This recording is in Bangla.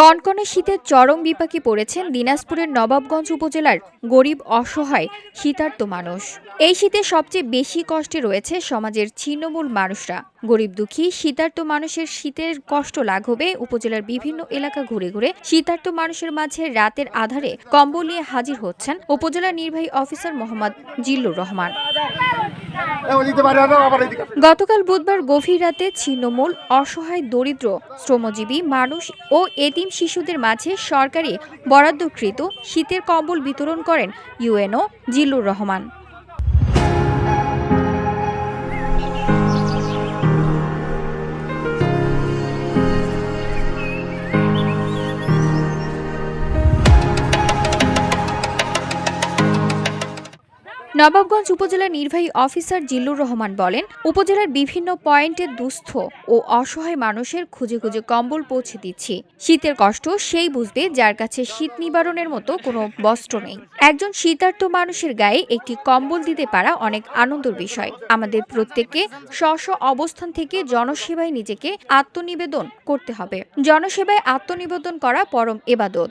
কনকনে শীতের চরম বিপাকে পড়েছেন দিনাজপুরের নবাবগঞ্জ উপজেলার গরিব অসহায় শীতার্ত মানুষ। এই শীতে সবচেয়ে বেশি কষ্টে রয়েছে সমাজের ছিন্নমূল মানুষরা। গরিব দুঃখী শীতার্ত মানুষের শীতের কষ্ট লাঘবে উপজেলার বিভিন্ন এলাকা ঘুরে ঘুরে শীতার্ত মানুষের মাঝে রাতের আধারে কম্বল নিয়ে হাজির হচ্ছেন উপজেলা নির্বাহী অফিসার মোহাম্মদ জিল্লুর রহমান। গতকাল বুধবার গভীর রাতে ছিন্নমূল অসহায় দরিদ্র, শ্রমজীবী মানুষ ও এতিম শিশুদের মাঝে সরকারি বরাদ্দকৃত শীতের কম্বল বিতরণ করেন ইউএনও জিল্লুর রহমান। নবাবগঞ্জ উপজেলা নির্বাহী অফিসার জিল্লুর রহমান বলেন, উপজেলার বিভিন্ন পয়েন্টে দুস্থ ও অসহায় মানুষের খুঁজে খুঁজে কম্বল পৌঁছে দিচ্ছি। শীতের কষ্ট সেই বুঝবে যার কাছে শীত নিবারণের মতো কোনো বস্ত্র নেই। একজন শীতার্থ মানুষের গায়ে একটি কম্বল দিতে পারা অনেক আনন্দের বিষয়। আমাদের প্রত্যেককে স্ব স্ব অবস্থান থেকে জনসেবায় নিজেকে আত্মনিবেদন করতে হবে। জনসেবায় আত্মনিবেদন করা পরম এবাদত।